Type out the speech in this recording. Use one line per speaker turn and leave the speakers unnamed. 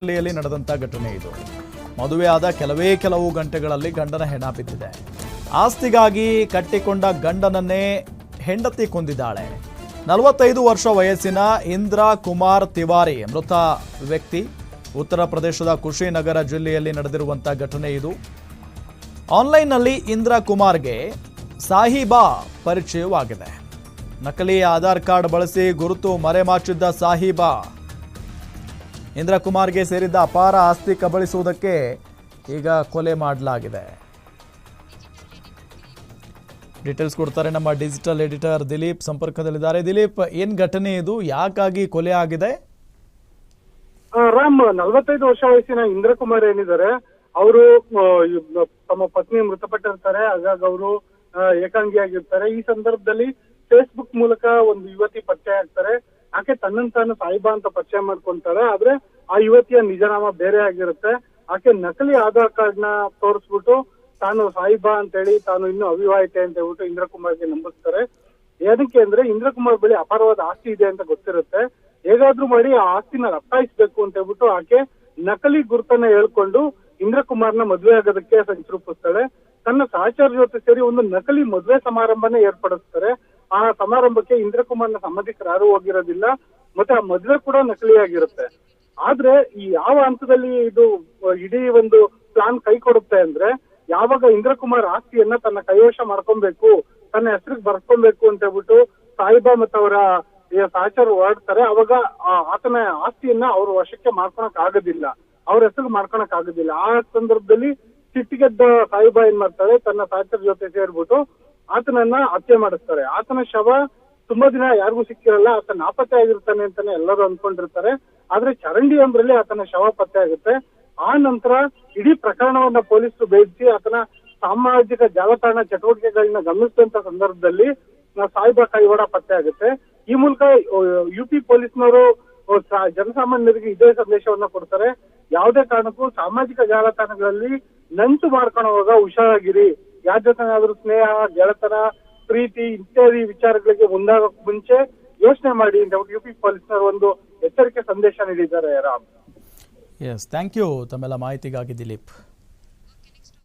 ಜಿಲ್ಲೆಯಲ್ಲಿ ನಡೆದಂಥ ಘಟನೆ ಇದು. ಮದುವೆಯಾದ ಕೆಲವೇ ಕೆಲವು ಗಂಟೆಗಳಲ್ಲಿ ಗಂಡನ ಹೆಣ ಬಿದ್ದಿದೆ. ಆಸ್ತಿಗಾಗಿ ಕಟ್ಟಿಕೊಂಡ ಗಂಡನನ್ನೇ ಹೆಂಡತಿ ಕೊಂದಿದ್ದಾಳೆ. ನಲವತ್ತೈದು ವರ್ಷ ವಯಸ್ಸಿನ ಇಂದ್ರ ಕುಮಾರ್ ತಿವಾರಿ, ಮೃತ ವ್ಯಕ್ತಿ, ಉತ್ತರ ಪ್ರದೇಶದ ಕುಶಿನಗರ ಜಿಲ್ಲೆಯಲ್ಲಿ ನಡೆದಿರುವಂಥ ಘಟನೆ ಇದು. ಆನ್ಲೈನ್ನಲ್ಲಿ ಇಂದ್ರ ಕುಮಾರ್ಗೆ ಸಾಹಿಬಾ ಪರಿಚಯವಾಗಿದೆ. ನಕಲಿ ಆಧಾರ್ ಕಾರ್ಡ್ ಬಳಸಿ ಗುರುತು ಮರೆಮಾಚಿದ್ದ ಸಾಹಿಬಾ ಇಂದ್ರ ಕುಮಾರ್ಗೆ ಸೇರಿದ್ದ ಅಪಾರ ಆಸ್ತಿ ಕಬಳಿಸುವುದಕ್ಕೆ ಈಗ ಕೊಲೆ ಮಾಡಲಾಗಿದೆ. ಡೀಟೇಲ್ಸ್ ಕೊಡ್ತಾರೆ ನಮ್ಮ ಡಿಜಿಟಲ್ ಎಡಿಟರ್ ದಿಲೀಪ್ ಸಂಪರ್ಕದಲ್ಲಿದ್ದಾರೆ. ದಿಲೀಪ್, ಏನ್ ಘಟನೆ ಇದು? ಯಾಕಾಗಿ ಕೊಲೆ ಆಗಿದೆ?
ರಾಮ್, ನಲವತ್ತೈದು ವರ್ಷ ವಯಸ್ಸಿನ ಇಂದ್ರಕುಮಾರ್ ಏನಿದ್ದಾರೆ, ಅವರು ತಮ್ಮ ಪತ್ನಿ ಮೃತಪಟ್ಟಿರ್ತಾರೆ, ಹಾಗಾಗಿ ಅವರು ಏಕಾಂಗಿಯಾಗಿರ್ತಾರೆ. ಈ ಸಂದರ್ಭದಲ್ಲಿ ಫೇಸ್ಬುಕ್ ಮೂಲಕ ಒಂದು ಯುವತಿ ಪತ್ತೆ ಆಗ್ತಾರೆ ಆಕೆ ತನ್ನನ್ ತಾನು ಸಾಯಿಬಾ ಅಂತ ಪರಿಚಯ ಮಾಡ್ಕೊಂತಾಳೆ ಆದ್ರೆ ಆ ಯುವತಿಯ ನಿಜನಾಮ ಬೇರೆ ಆಗಿರುತ್ತೆ. ಆಕೆ ನಕಲಿ ಆಧಾರ್ ಕಾರ್ಡ್ನ ತೋರಿಸ್ಬಿಟ್ಟು ತಾನು ಸಾಯಿಬಾ ಅಂತ ಹೇಳಿ ತಾನು ಇನ್ನೂ ಅವಿವಾಹಿತೆ ಅಂತ ಹೇಳ್ಬಿಟ್ಟು ಇಂದ್ರಕುಮಾರ್ಗೆ ನಂಬಿಸ್ತಾರೆ. ಏನಕ್ಕೆ ಅಂದ್ರೆ ಇಂದ್ರಕುಮಾರ್ ಬಳಿ ಅಪಾರವಾದ ಆಸ್ತಿ ಇದೆ ಅಂತ ಗೊತ್ತಿರುತ್ತೆ. ಹೇಗಾದ್ರೂ ಮಾಡಿ ಆ ಆಸ್ತಿನ ರಪ್ತಾಯಿಸ್ಬೇಕು ಅಂತ ಹೇಳ್ಬಿಟ್ಟು ಆಕೆ ನಕಲಿ ಗುರುತನ್ನ ಹೇಳ್ಕೊಂಡು ಇಂದ್ರಕುಮಾರ್ನ ಮದುವೆ ಆಗೋದಕ್ಕೆ ಸಂಚು ರೂಪಿಸ್ತಾಳೆ ತನ್ನ ಸಹಚರ ಜೊತೆ ಸೇರಿ ಒಂದು ನಕಲಿ ಮದುವೆ ಸಮಾರಂಭನೇ ಏರ್ಪಡಿಸ್ತಾರೆ. ಆ ಸಮಾರಂಭಕ್ಕೆ ಇಂದ್ರಕುಮಾರ್ನ ಸಂಬಂಧಿಕರು ಯಾರು ಹೋಗಿರೋದಿಲ್ಲ, ಮತ್ತೆ ಆ ಮದುವೆ ಕೂಡ ನಕಲಿಯಾಗಿರುತ್ತೆ. ಆದ್ರೆ ಈ ಯಾವ ಹಂತದಲ್ಲಿ ಇದು ಇಡೀ ಒಂದು ಪ್ಲಾನ್ ಕೈ ಕೊಡುತ್ತೆ ಅಂದ್ರೆ, ಯಾವಾಗ ಇಂದ್ರಕುಮಾರ್ ಆಸ್ತಿಯನ್ನ ತನ್ನ ಕೈವಶ ಮಾಡ್ಕೊಬೇಕು, ತನ್ನ ಹೆಸರಿಗೆ ಬರ್ಸ್ಕೊಬೇಕು ಅಂತ ಹೇಳ್ಬಿಟ್ಟು ಸಾಯಿಬಾ ಮತ್ತೆ ಅವರ ಸಹಚರು ಹೊರಡ್ತಾರೆ, ಅವಾಗ ಆತನ ಆಸ್ತಿಯನ್ನ ಅವ್ರ ವಶಕ್ಕೆ ಮಾಡ್ಕೊಳಕ್ ಆಗೋದಿಲ್ಲ. ಅವ್ರ ಹೆಸರು ಮಾಡ್ಕೊಳಕ್ ಆಗೋದಿಲ್ಲ. ಆ ಸಂದರ್ಭದಲ್ಲಿ ಸಿಟ್ಟಿಗೆದ್ದ ಸಾಯಿಬಾ ಏನ್ ಮಾಡ್ತಾರೆ, ತನ್ನ ಸಹಚರ ಜೊತೆ ಸೇರ್ಬಿಟ್ಟು ಆತನನ್ನ ಹತ್ಯೆ ಮಾಡಿಸ್ತಾರೆ. ಆತನ ಶವ ತುಂಬಾ ದಿನ ಯಾರಿಗೂ ಸಿಕ್ಕಿರಲ್ಲ ಆತ ನಾಪತ್ತೆ ಆಗಿರ್ತಾನೆ ಅಂತಾನೆ ಎಲ್ಲರೂ ಅನ್ಕೊಂಡಿರ್ತಾರೆ. ಆದ್ರೆ ಚರಂಡಿ ಒಂದ್ರಲ್ಲಿ ಆತನ ಶವ ಪತ್ತೆ ಆಗುತ್ತೆ. ಆ ನಂತರ ಇಡೀ ಪ್ರಕರಣವನ್ನ ಪೊಲೀಸರು ಬೇಯಿಸಿ ಆತನ ಸಾಮಾಜಿಕ ಜಾಲತಾಣ ಚಟುವಟಿಕೆಗಳನ್ನ ಗಮನಿಸಿದಂತ ಸಂದರ್ಭದಲ್ಲಿ ಸಾಯಿಬಾ ಕೈವಾಡ ಪತ್ತೆ ಆಗುತ್ತೆ. ಈ ಮೂಲಕ ಯು ಪಿ ಪೊಲೀಸ್ನವರು ಜನಸಾಮಾನ್ಯರಿಗೆ ಇದೇ ಸಂದೇಶವನ್ನ ಕೊಡ್ತಾರೆ. ಯಾವುದೇ ಕಾರಣಕ್ಕೂ ಸಾಮಾಜಿಕ ಜಾಲತಾಣಗಳಲ್ಲಿ ನಂಟು ಮಾಡ್ಕೊಳ್ಳೋವಾಗ ಹುಷಾರಾಗಿರಿ. ಯಾರ ಜೊತೆನಾದ್ರೂ ಸ್ನೇಹ, ಗೆಳತನ, ಪ್ರೀತಿ ಇತ್ಯಾದಿ ವಿಚಾರಗಳಿಗೆ ಮುಂದಾಗೋಕ್ ಮುಂಚೆ ಯೋಚನೆ ಮಾಡಿ ಯು ಪಿ ಪೊಲೀಸ್ನವರು ಒಂದು ಎಚ್ಚರಿಕೆ ಸಂದೇಶ ನೀಡಿದ್ದಾರೆ ರಾಮ್.
ಎಸ್ ಥ್ಯಾಂಕ್ ಯು ತಮ್ಮೆಲ್ಲ ಮಾಹಿತಿಗಾಗಿ ದಿಲೀಪ್.